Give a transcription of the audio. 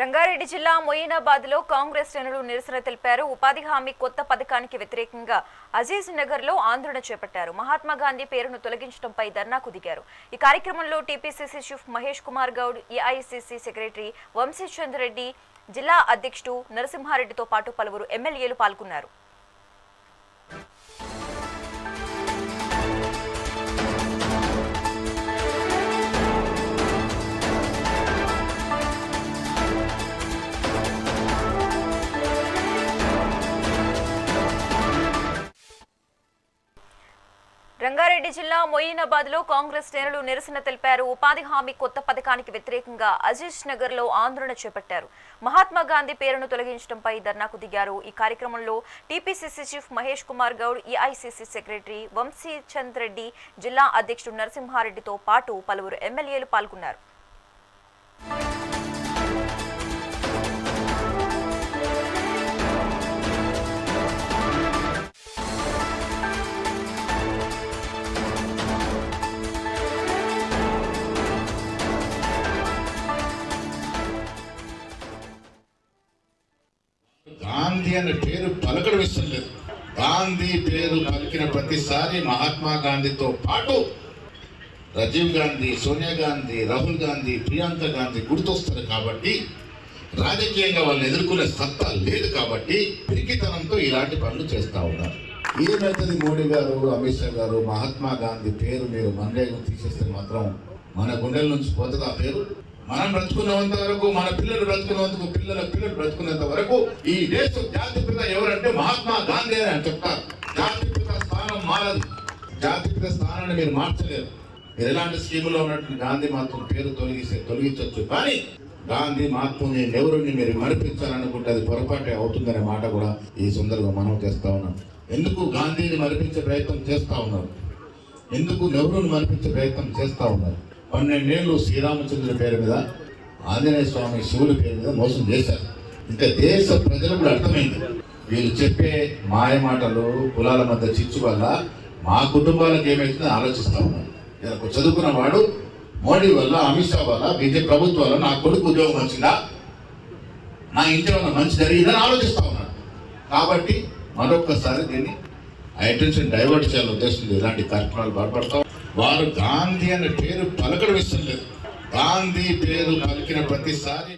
రంగారెడ్డి జిల్లా మొయినాబాద్లో కాంగ్రెస్ శ్రేణులు నిరసన తెలిపారు. ఉపాధి హామీ కొత్త పథకానికి వ్యతిరేకంగా అజీజ్ నగర్లో ఆందోళన చేపట్టారు. మహాత్మా గాంధీ పేరును తొలగించడంపై ధర్నాకు దిగారు ఈ కార్యక్రమంలో TPCC chief Mahesh Kumar Goud AICC secretary Vamshichandreddy జిల్లా అధ్యక్షుడు నరసింహారెడ్డితో పాటు పలువురు ఎమ్మెల్యేలు పాల్గొన్నారు. రంగారెడ్డి జిల్లా మొయినాబాద్లో కాంగ్రెస్ నేతలు నిరసన తెలిపారు. ఉపాధి హామీ కొత్త పథకానికి వ్యతిరేకంగా అజీజ్ నగర్లో ఆందోళన చేపట్టారు. మహాత్మా గాంధీ పేరును తొలగించడంపై ధర్నాకు దిగారు. ఈ కార్యక్రమంలో TPCC chief Mahesh Kumar Goud AICC secretary Vamshi Chand Reddy జిల్లా అధ్యక్షుడు నరసింహారెడ్డితో పాటు పలువురు ఎమ్మెల్యేలు పాల్గొన్నారు. గాంధీ అనే పేరు పలకడం ఇష్టం లేదు. గాంధీ పేరు పలికిన ప్రతిసారి మహాత్మా గాంధీతో పాటు రాజీవ్ గాంధీ సోనియా గాంధీ రాహుల్ గాంధీ ప్రియాంక గాంధీ గుర్తొస్తారు కాబట్టి రాజకీయంగా వాళ్ళని ఎదుర్కొనే సత్తా లేదు కాబట్టి పిరికితనంతో ఇలాంటి పనులు చేస్తా ఉన్నారు. ఏమైతుంది మోడీ గారు అమిత్ షా గారు మహాత్మా గాంధీ పేరు మీరు మనరేగం తీసేస్తే మాత్రం మన గుండెల నుంచి పోతుంది ఆ పేరు? మనం బ్రతుకున్నంత వరకు మన పిల్లలు బ్రతుకున్నందుకు పిల్లల పిల్లలు బ్రతుకున్నంత వరకు ఈ దేశ జాతిపిత ఎవరంటే మహాత్మా గాంధీ అని చెప్తారు. జాతిపిత స్థానం మారదు. జాతిపిత స్థానాన్ని మీరు మార్చలేరు. మీరు ఎలాంటి స్కీములో ఉన్నట్టు గాంధీ మహాత్మ పేరు తొలగిస్తే తొలగించవచ్చు కానీ గాంధీ మహాత్ముని ఎవరిని మీరు మరిపించాలనుకుంటే అది పొరపాటే అవుతుందనే మాట కూడా ఈ సందర్భంగా మనం చేస్తా ఉన్నాం. ఎందుకు గాంధీని మరిపించే ప్రయత్నం చేస్తూ ఉన్నారు? ఎందుకు నెహ్రూని మరిపించే ప్రయత్నం చేస్తూ ఉన్నారు? పన్నెండేళ్ళు శ్రీరామచంద్రుడి పేరు మీద ఆంజనేయ స్వామి శివుడి పేరు మీద మోసం చేశారు. ఇంకా దేశ ప్రజలకు కూడా అర్థమైంది. వీళ్ళు చెప్పే మాయ మాటలు కులాల మధ్య చిచ్చు వల్ల మా కుటుంబాలకు ఏమైతుందో ఆలోచిస్తా ఉన్నాను ఇలా ఒక చదువుకున్న వాడు మోడీ వల్ల అమిత్ షా వల్ల బీజేపీ ప్రభుత్వం వల్ల నా కొడుకు ఉద్యోగం వచ్చిందా? నా ఇంటి వల్ల మంచి జరిగిందని ఆలోచిస్తా ఉన్నాడు కాబట్టి మరొక్కసారి దీన్ని అటెన్షన్ డైవర్ట్ చేయాలని ఉద్దేశం ఇలాంటి కార్యక్రమాలు పాల్పడతాం వారు గాంధీ అనే పేరు పలకడం ఇష్టం లేదు. గాంధీ పేరు పలికిన ప్రతిసారి